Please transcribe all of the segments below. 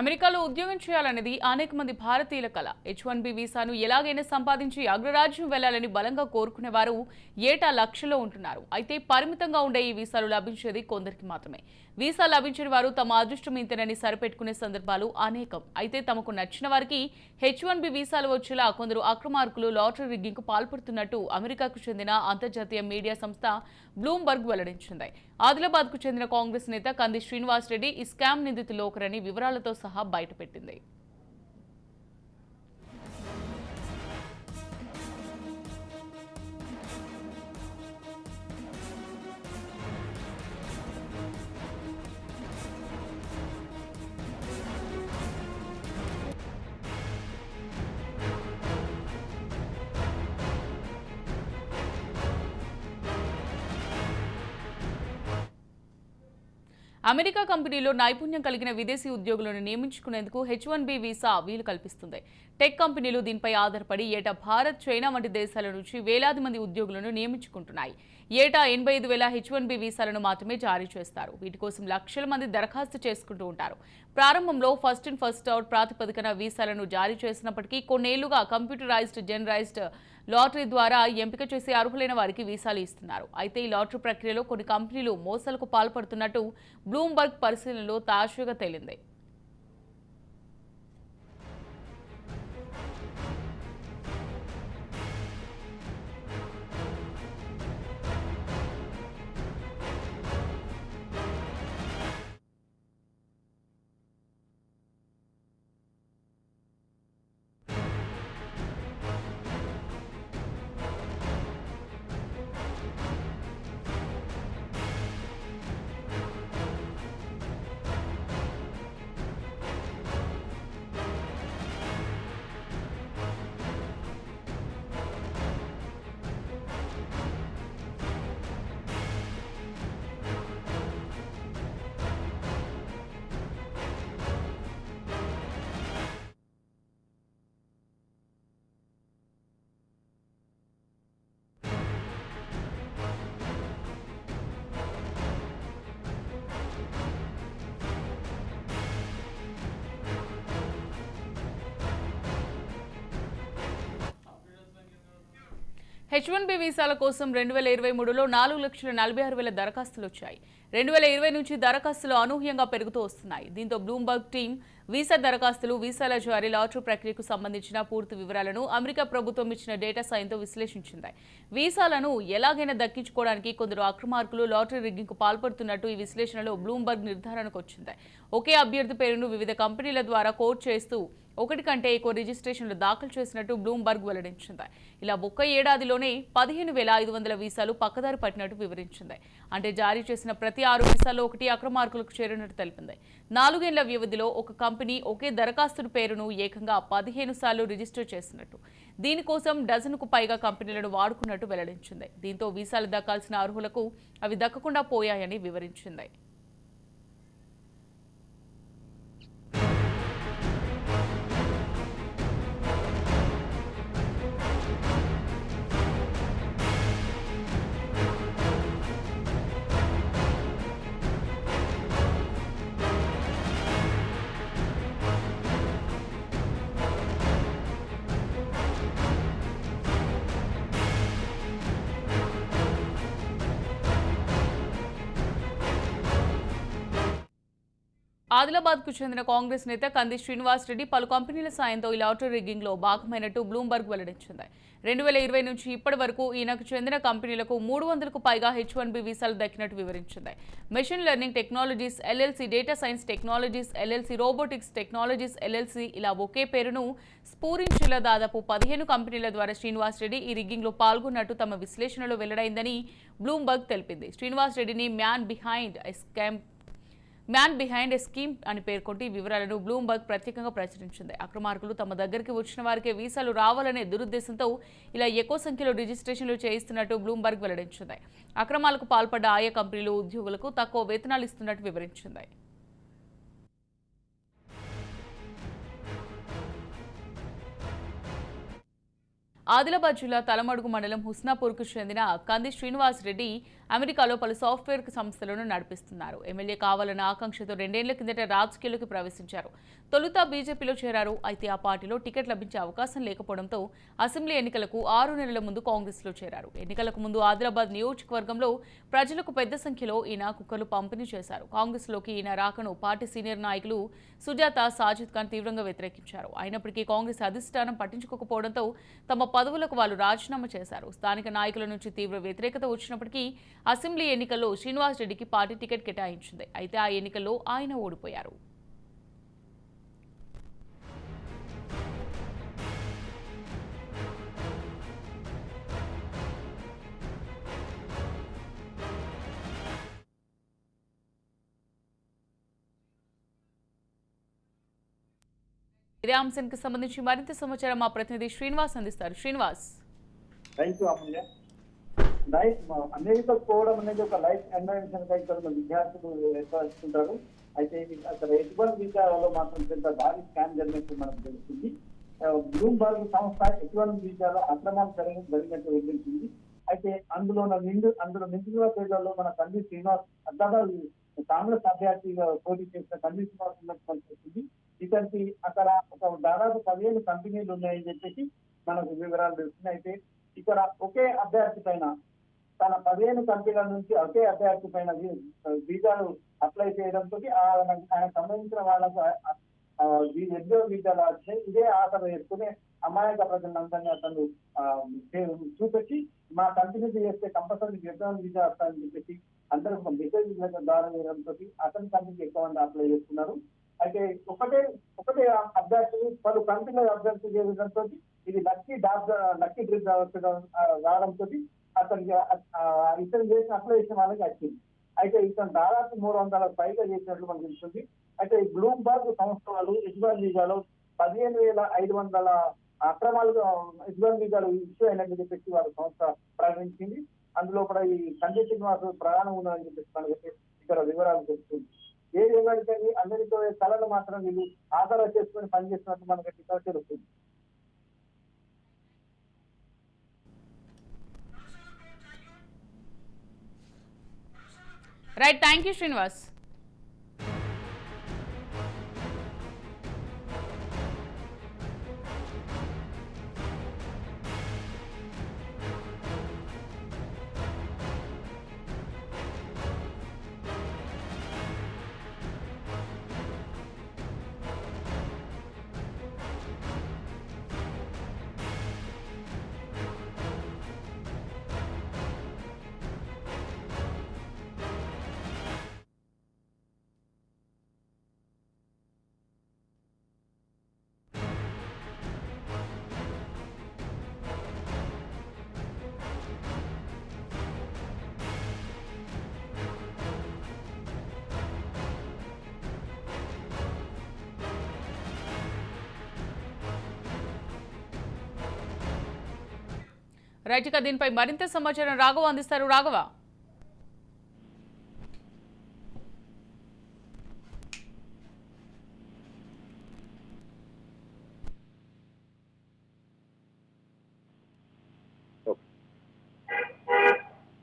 అమెరికాలో ఉద్యోగం చేయాలనేది అనేక మంది భారతీయుల కల. హెచ్ వన్ బి వీసాను ఎలాగైనా సంపాదించి అగ్రరాజ్యం వెళ్ళాలని బలంగా కోరుకునేవారు ఏటా లక్షలో ఉంటున్నారు. అయితే పరిమితంగా ఉండే ఈ వీసాలు లభించేది కొందరికి మాత్రమే. వీసా లభించిన వారు తమ అదృష్టం ఇంతేనని సరిపెట్టుకునే సందర్భాలు అనేకం. అయితే తమకు నచ్చిన వారికి హెచ్ వన్ బి వీసాలు వచ్చేలా కొందరు అక్రమార్కులు లాటరీ రిగ్గింగ్కు పాల్పడుతున్నట్టు అమెరికాకు చెందిన అంతర్జాతీయ మీడియా సంస్థ బ్లూంబర్గ్ వెల్లడించింది. ఆదిలాబాద్కు చెందిన కాంగ్రెస్ నేత కంది శ్రీనివాస్ రెడ్డి ఈ స్కామ్ నిందితులు ఒకరని వివరాలతో సహా బయటపెట్టింది. అమెరికా కంపెనీలో నైపుణ్యం కలిగిన విదేశీ ఉద్యోగులను నియమించుకునేందుకు హెచ్ వన్ బి వీసా వీలు కల్పిస్తుంది. టెక్ కంపెనీలు దీనిపై ఆధారపడి ఏటా భారత్ చైనా వంటి దేశాల నుంచి వేలాది మంది ఉద్యోగులను నియమించుకుంటున్నాయి. ఏటా ఎనభై ఐదు వేల హెచ్ వన్ బి వీసాలను మాత్రమే జారీ చేస్తారు. వీటి కోసం లక్షల మంది దరఖాస్తు చేసుకుంటూ ఉంటారు. ప్రారంభంలో ఫస్ట్ ఇన్ ఫస్ట్ అవుట్ ప్రాతిపదికన వీసాలను జారీ చేసినప్పటికీ కొన్నేళ్ళుగా కంప్యూటరైజ్డ్ జనరైజ్డ్ లాటరీ ద్వారా ఎంపిక చేసే అర్హులైన వారికి వీసాలు ఇస్తున్నారు. అయితే ఈ లాటరీ ప్రక్రియలో కొన్ని కంపెనీలు మోసాలకు పాల్పడుతున్నట్టు బ్లూంబర్గ్ పరిశీలనలో తాజాగా తేలింది. హెచ్ వన్ బి వీసాల కోసం రెండు వేల ఇరవై మూడులో నాలుగు లక్షల నలభై ఆరు వేల దరఖాస్తులు వచ్చాయి రెండు వేల ఇరవై నుంచి దరఖాస్తులు అనూహ్యంగా పెరుగుతూ వస్తున్నాయి. దీంతో బ్లూంబర్గ్ టీం వీసా దరఖాస్తులు వీసాల జారీ లాటరీ ప్రక్రియకు సంబంధించిన పూర్తి వివరాలను అమెరికా ప్రభుత్వం ఇచ్చిన డేటా సాయంతో విశ్లేషించింది. వీసాలను ఎలాగైనా దక్కించుకోవడానికి కొందరు అక్రమార్కులు లాటరీ రిగ్గింగ్కు పాల్పడుతున్నట్టు ఈ విశ్లేషణలో బ్లూంబర్గ్ నిర్ధారణకు వచ్చింది. ఒకే అభ్యర్థి పేరును వివిధ కంపెనీల ద్వారా కోట్ చేస్తూ ఒకటి కంటే ఎక్కువ రిజిస్ట్రేషన్లు దాఖలు చేసినట్టు బ్లూంబర్గ్ వెల్లడించింది. ఇలా ఒక్క ఏడాదిలోనే పదిహేను వేల ఐదు వందల వీసాలు పక్కదారి పట్టినట్టు వివరించింది. అంటే జారీ చేసిన ప్రతి ఆరు వీసాల్లో ఒకటి అక్రమార్కులకు చేరినట్టు తెలిపింది. నాలుగేళ్ళ వ్యవధిలో ఒక కంపెనీ కంపెనీ ఒకే దరఖాస్తు పేరును ఏకంగా పదిహేను సార్లు రిజిస్టర్ చేసినట్టు. దీనికోసం డజన్కు పైగా కంపెనీలను వాడుకున్నట్టు వెల్లడించింది. దీంతో వీసాలు దక్కాల్సిన అర్హులకు అవి దక్కకుండా పోయాయని వివరించింది. ఆదిలాబాద్కు చెందిన కాంగ్రెస్ నేత కంది శ్రీనివాస్ రెడ్డి పలు కంపెనీల సాయంతో ఈ లాటరీ రిగ్గింగ్లో భాగమైనట్టు బ్లూంబర్గ్ వెల్లడించింది. రెండు వేల ఇరవై నుంచి ఇప్పటి వరకు ఈయనకు చెందిన కంపెనీలకు మూడు వందలకు పైగా హెచ్ వన్ బి వీసాలు దక్కినట్టు వివరించింది. Machine learning technologies LLC data science technologies LLC robotics technologies LLC ఇలా ఒకే పేరును స్ఫూరించేలా దాదాపు పదిహేను కంపెనీల ద్వారా శ్రీనివాస్ రెడ్డి ఈ రిగ్గింగ్లో పాల్గొన్నట్టు తమ విశ్లేషణలో వెల్లడైందని బ్లూంబర్గ్ తెలిపింది. శ్రీనివాస్ రెడ్డిని man behind scam man behind a scheme అని పేర్కొంటూ ఈ వివరాలను బ్లూంబర్గ్ ప్రత్యేకంగా ప్రచురించింది. అక్రమార్కులు తమ దగ్గరికి వచ్చిన వారికే వీసాలు రావాలనే దురుద్దేశంతో ఇలా ఎక్కువ సంఖ్యలో రిజిస్ట్రేషన్లు చేయిస్తున్నట్టు బ్లూంబర్గ్ వెల్లడించింది. అక్రమాలకు పాల్పడ్డ ఆయా కంపెనీలు ఉద్యోగులకు తక్కువ వేతనాలు ఇస్తున్నట్టు వివరించింది. ఆదిలాబాద్ జిల్లా తలమడుగు మండలం హుస్నాపూర్కు చెందిన కంది శ్రీనివాస్ రెడ్డి అమెరికాలో పలు సాఫ్ట్వేర్ సంస్థలను నడిపిస్తున్నారు. ఎమ్మెల్యే కావాలన్న ఆకాంక్షతో రెండేళ్ళ కిందట రాజకీయాలకు ప్రవేశించారు. తొలుత బీజేపీలో చేరారు. అయితే ఆ పార్టీలో టికెట్ లభించే అవకాశం లేకపోవడంతో అసెంబ్లీ ఎన్నికలకు ఆరు నెలల ముందు కాంగ్రెస్లో చేరారు. ఎన్నికలకు ముందు ఆదిలాబాద్ నియోజకవర్గంలో ప్రజలకు పెద్ద సంఖ్యలో ఈయన కుక్కలు పంపిణీ చేశారు. కాంగ్రెస్లోకి ఈయన రాకను పార్టీ సీనియర్ నాయకులు సుజాత సాజిద్ ఖాన్ తీవ్రంగా వ్యతిరేకించారు. అయినప్పటికీ కాంగ్రెస్ అధిష్టానం పట్టించుకోకపోవడంతో తమ పదవులకు వాళ్ళు రాజీనామా చేశారు. స్థానిక నాయకుల నుంచి తీవ్ర వ్యతిరేకత వచ్చినప్పటికీ అసెంబ్లీ ఎన్నికల్లో శ్రీనివాస్ రెడ్డికి పార్టీ టికెట్ కేటాయించింది. అయితే ఆ ఎన్నికల్లో ఆయన ఓడిపోయారు. ఇదే అంశానికి సంబంధించి మరింత సమాచారం మా ప్రతినిధి శ్రీనివాస్ అందిస్తారు. శ్రీనివాస్. థ్యాంక్ అమెరికా పోవడం అనేది ఒక లైఫ్ ఎన్వైరన్మెంట్ ఇక్కడ విద్యార్థులు ఏర్పరుచుకుంటారు. అయితే అక్కడ ఎటువంటి వీసాలో మాత్రం పెద్ద భారీ స్కామ్ జరిగినట్టు మనకు తెలుస్తుంది. బ్లూంబర్గ్ సంస్థ ఎటువంటి వీసాలో అక్రమాలు జరిగి జరిగినట్టు వెల్లడించింది. అయితే అందులో ఉన్న నిండు అందులో నిండుగా పేర్లలో మన తండ్రి శ్రీనివాస్ అద్దాబాద్ కాంగ్రెస్ అభ్యర్థిగా పోటీ చేసిన తండ్రి శ్రీనివాస్ ఉన్నట్టు మనకు ఇతనికి అక్కడ ఒక దాదాపు పదిహేను కంపెనీలు ఉన్నాయని చెప్పేసి మనకు వివరాలు తెలుస్తున్నాయి. అయితే ఇక్కడ ఒకే అభ్యర్థి పైన తన పదిహేను కంపెనీల నుంచి ఒకే అభ్యర్థి పైన వీ- వీసాలు అప్లై చేయడంతో ఆయన సంబంధించిన వాళ్ళకు ఎన్నో ఆ వచ్చినాయి వీసాలు ఇదే ఆశ వేసుకుని అమాయక ప్రజలందరినీ అతను చూపించి మా కంపెనీకి చేస్తే కంపల్సరీ ఉద్యోగ వీసా వస్తాయని చెప్పేసి అందరూ మెసేజ్ ద్వారా వేయడంతో అతని కంపెనీకి ఎక్కువ మంది అప్లై చేస్తున్నారు. అయితే ఒకటే ఒకటే అభ్యర్థి పలు కంపెనీల అభ్యర్థి చేయడంతో ఇది లక్కీ డాబ్ లక్కీ డ్రిప్ రావడంతో అతనికి ఇతను చేసిన అప్లికేషన్ వాళ్ళకి వచ్చింది. అయితే ఇతను దాదాపు మూడు వందల పైగా చేసినట్లు మనకు తెలుస్తుంది. అయితే బ్లూంబర్గ్ సంస్థ వాళ్ళు ఇజ్బాన్ వీజాలో పదిహేను వేల ఐదు వందల అక్రమాలుగా ఇజ్బాన్ వీజాలు ఇష్యూ అయినట్టు చెప్పేసి వాళ్ళ సంస్థ ప్రకటించింది. అందులో కూడా ఈ సంజయ్ శ్రీనివాస్ ప్రయాణం ఉన్నదని చెప్పేసి మనకి ఇక్కడ వివరాలు తెలుస్తుంది. ఏది ఏమైతే అమెరికా కళలు మాత్రం వీళ్ళు ఆధారం చేసుకుని పనిచేస్తున్నట్టు మనకు ఇక్కడ తెలుస్తుంది. Right thank you Srinivas right దీనిపై మరింత సమాచారం రాఘవ అందిస్తారు. Raghava.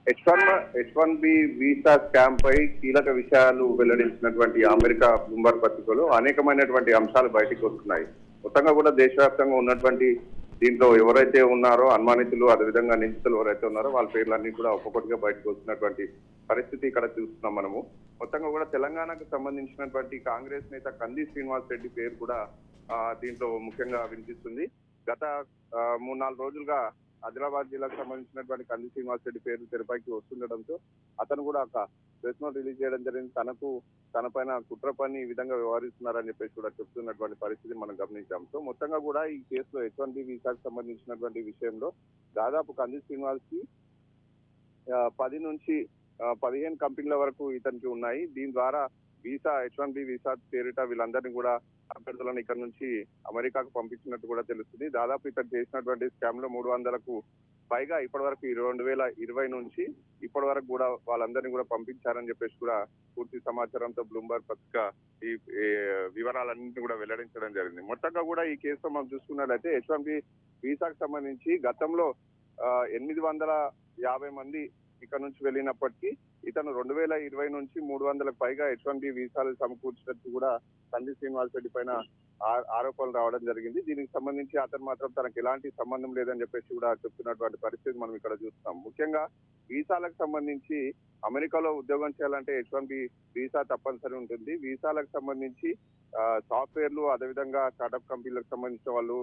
H one H one B visa scam పై కీలక విషయాలు వెల్లడించినటువంటి అమెరికా బ్లూంబర్గ్ పత్రికలో అనేకమైనటువంటి అంశాలు బయటకు వస్తున్నాయి. మొత్తంగా కూడా దేశవ్యాప్తంగా ఉన్నటువంటి దీంట్లో ఎవరైతే ఉన్నారో అనుమానితులు అదేవిధంగా నిందితులు ఎవరైతే ఉన్నారో వాళ్ళ పేర్లన్నీ కూడా ఒక్కొక్కటిగా బయటకు వస్తున్నటువంటి పరిస్థితి ఇక్కడ చూస్తున్నాం మనము. మొత్తంగా కూడా తెలంగాణకు సంబంధించినటువంటి కాంగ్రెస్ నేత కంది శ్రీనివాస్ రెడ్డి పేరు కూడా దీంట్లో ముఖ్యంగా వినిపిస్తుంది. గత మూడు నాలుగు రోజులుగా ఆదిలాబాద్ జిల్లాకు సంబంధించినటువంటి కంది శ్రీనివాస్ రెడ్డి పేరు తెరపైకి వస్తుండటంతో అతను కూడా ఒక ప్రెస్ నోట్ రిలీజ్ చేయడం జరిగింది. తనకు తన పైన కుట్ర పని ఈ విధంగా వ్యవహరిస్తున్నారని చెప్పేసి కూడా చెప్తున్నటువంటి పరిస్థితి మనం గమనించాం. సో మొత్తంగా కూడా ఈ కేసులో హెచ్ వన్ బి వీసాకు సంబంధించినటువంటి విషయంలో దాదాపు కంది శ్రీనివాస్కి పది నుంచి పదిహేను కంపెనీల వరకు ఇతనికి ఉన్నాయి. దీని ద్వారా visa H one B visa పేరిట వీళ్ళందరినీ కూడా అభ్యర్థులను ఇక్కడ నుంచి అమెరికాకు పంపించినట్టు కూడా తెలుస్తుంది. దాదాపు ఇతను చేసినటువంటి స్కామ్లో మూడు వందలకు పైగా ఇప్పటి వరకు రెండు వేల ఇరవై నుంచి ఇప్పటి వరకు కూడా వాళ్ళందరినీ కూడా పంపించారని చెప్పేసి కూడా పూర్తి సమాచారంతో బ్లూంబర్గ్ పత్రిక ఈ వివరాలన్నింటినీ కూడా వెల్లడించడం జరిగింది. మొత్తంగా కూడా ఈ కేసులో మనం చూసుకున్నట్లయితే హెచ్ వన్ బి వీసాకు సంబంధించి గతంలో ఎనిమిది వందల యాభై మంది ఇక్కడ నుంచి వెళ్ళినప్పటికీ ఇతను రెండు వేల ఇరవై నుంచి మూడు వందలకు పైగా హెచ్ వన్ బి వీసాలు సమకూర్చినట్టు కూడా సందీ శ్రీనివాస్ రెడ్డి పైన ఆరోపణలు రావడం జరిగింది. దీనికి సంబంధించి అతను మాత్రం తనకు ఎలాంటి సంబంధం లేదని చెప్పేసి కూడా చెప్తున్నటువంటి పరిస్థితి మనం ఇక్కడ చూస్తాం ముఖ్యంగా వీసాలకు సంబంధించి అమెరికాలో ఉద్యోగం చేయాలంటే హెచ్ వన్ బి వీసా తప్పనిసరి ఉంటుంది. వీసాలకు సంబంధించి సాఫ్ట్వేర్లు అదేవిధంగా స్టార్టప్ కంపెనీలకు సంబంధించిన వాళ్ళు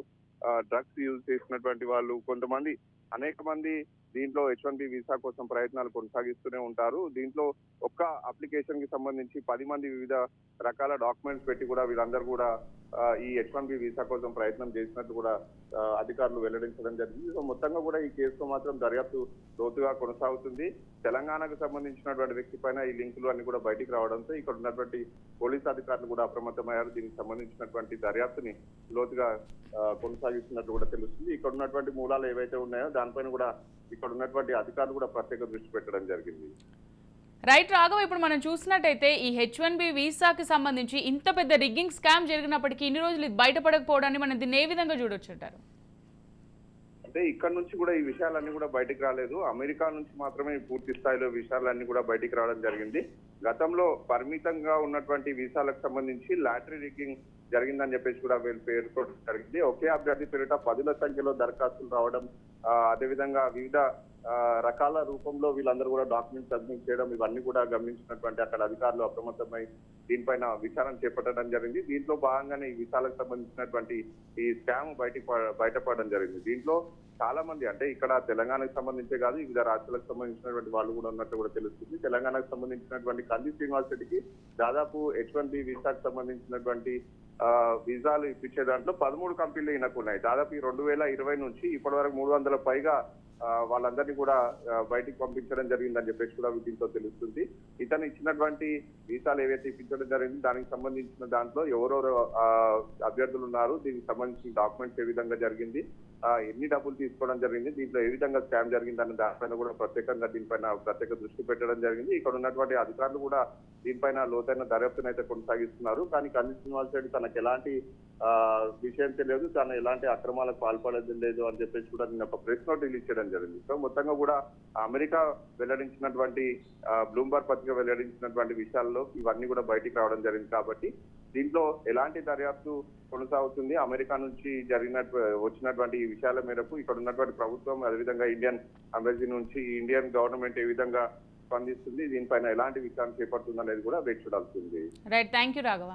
డ్రగ్స్ యూజ్ చేసినటువంటి వాళ్ళు కొంతమంది అనేక మంది దీంట్లో హెచ్ వన్ బి వీసా కోసం ప్రయత్నాలు కొనసాగిస్తూనే ఉంటారు. దీంట్లో ఒక్క అప్లికేషన్కి సంబంధించి పది మంది వివిధ రకాల డాక్యుమెంట్స్ పెట్టి కూడా వీళ్ళందరూ కూడా ఈ హెచ్ వన్ బి వీసా కోసం ప్రయత్నం చేసినట్టు కూడా అధికారులు వెల్లడించడం జరిగింది. సో మొత్తంగా కూడా ఈ కేసులో మాత్రం దర్యాప్తు లోతుగా కొనసాగుతుంది. తెలంగాణకు సంబంధించినటువంటి వ్యక్తి పైన ఈ లింకులు అన్ని కూడా బయటికి రావడంతో ఇక్కడ ఉన్నటువంటి పోలీస్ అధికారులు కూడా అప్రమత్తమయ్యారు. దీనికి సంబంధించినటువంటి దర్యాప్తుని లోతుగా కొనసాగిస్తున్నట్టు కూడా తెలుస్తుంది. ఇక్కడ ఉన్నటువంటి మూలాలు ఏవైతే ఉన్నాయో దానిపైన కూడా ఇక్కడ ఉన్నటువంటి అధికారులు కూడా ప్రత్యేక దృష్టి పెట్టడం జరిగింది. రైట్ రాఘవ ఇప్పుడు మనం చూసినట్టయితే ఈ హెచ్ వన్ బి వీసాకి సంబంధించి ఇంత పెద్ద రిగ్గింగ్ స్కామ్ జరిగినప్పటికీ ఇన్ని రోజులు ఇది బయటపడకపోవడాన్ని మనం దీన్ని ఏ విధంగా చూడొచ్చు అంటారు? అంటే ఇక్కడ నుంచి కూడా ఈ విషయాలన్నీ కూడా బయటికి రాలేదు. అమెరికా నుంచి మాత్రమే పూర్తి స్థాయిలో విషయాలన్నీ కూడా బయటికి రావడం జరిగింది. గతంలో పరిమితంగా ఉన్నటువంటి వీసాలకు సంబంధించి లాటరీ రిగ్గింగ్ జరిగిందని చెప్పేసి కూడా వీళ్ళు పేర్కొనడం జరిగింది. ఒకే అభ్యర్థి పేరిట పదుల సంఖ్యలో దరఖాస్తులు రావడం అదేవిధంగా వివిధ రకాల రూపంలో వీళ్ళందరూ కూడా డాక్యుమెంట్స్ సబ్మిట్ చేయడం ఇవన్నీ కూడా గమనించినటువంటి అక్కడ అధికారులు అప్రమత్తమై దీనిపైన విచారణ చేపట్టడం జరిగింది. దీంట్లో భాగంగానే ఈ విషయాలకు సంబంధించినటువంటి ఈ స్కామ్ బయటికి బయటపడడం జరిగింది. దీంట్లో చాలా మంది అంటే ఇక్కడ తెలంగాణకు సంబంధించే కాదు వివిధ రాష్ట్రాలకు సంబంధించినటువంటి వాళ్ళు కూడా ఉన్నట్టు కూడా తెలుస్తుంది. తెలంగాణకు సంబంధించినటువంటి కంది శ్రీనివాస్ రెడ్డికి దాదాపు హెచ్ వన్ బి వీసాకు సంబంధించినటువంటి వీసాలు ఇప్పించే దాంట్లో పదమూడు కంపెనీలు ఈయనకు ఉన్నాయి. దాదాపు ఈ రెండు వేల ఇరవై నుంచి ఇప్పటి వరకు మూడు వందల పైగా వాళ్ళందరినీ కూడా బయటికి పంపించడం జరిగిందని చెప్పేసి కూడా దీంతో తెలుస్తుంది. ఇతను ఇచ్చినటువంటి వీసాలు ఏవైతే ఇప్పించడం జరిగింది దానికి సంబంధించిన దాంట్లో ఎవరెవరు అభ్యర్థులు ఉన్నారు దీనికి సంబంధించిన డాక్యుమెంట్స్ ఏ విధంగా జరిగింది ఎన్ని డబ్బులు తీసుకోవడం జరిగింది దీంట్లో ఏ విధంగా స్కామ్ జరిగింది అన్న దానిపైన కూడా ప్రత్యేకంగా దీనిపైన ప్రత్యేక దృష్టి పెట్టడం జరిగింది. ఇక్కడ ఉన్నటువంటి అధికారులు కూడా దీనిపైన లోతైన దర్యాప్తును అయితే కొనసాగిస్తున్నారు. కానీ కన్నీ శ్రీనివాస్ రెడ్డి తనకు ఎలాంటి విషయం తెలియదు. తను ఎలాంటి అక్రమాలకు పాల్పడేది లేదు అని చెప్పేసి కూడా నిన్న ఒక ప్రెస్ నోట్ రిలీజ్ చేయడం జరిగింది. సో మొత్తంగా కూడా అమెరికా వెల్లడించినటువంటి బ్లూంబర్గ్ పత్రిక వెల్లడించినటువంటి విషయాల్లో ఇవన్నీ కూడా బయటికి రావడం జరిగింది కాబట్టి దీంట్లో ఎలాంటి దర్యాప్తు కొనసాగుతుంది? అమెరికా నుంచి జరిగిన వచ్చినటువంటి ఈ విషయాల మేరకు ఇక్కడ ఉన్నటువంటి ప్రభుత్వం అదేవిధంగా ఇండియన్ అంబాసీ నుంచి ఇండియన్ గవర్నమెంట్ ఏ విధంగా స్పందిస్తుంది? దీనిపైన ఎలాంటి విషయాన్ని చేపడుతుంది అనేది కూడా వేచి చూడాల్సింది రైట్ థ్యాంక్ యూ రాఘవ.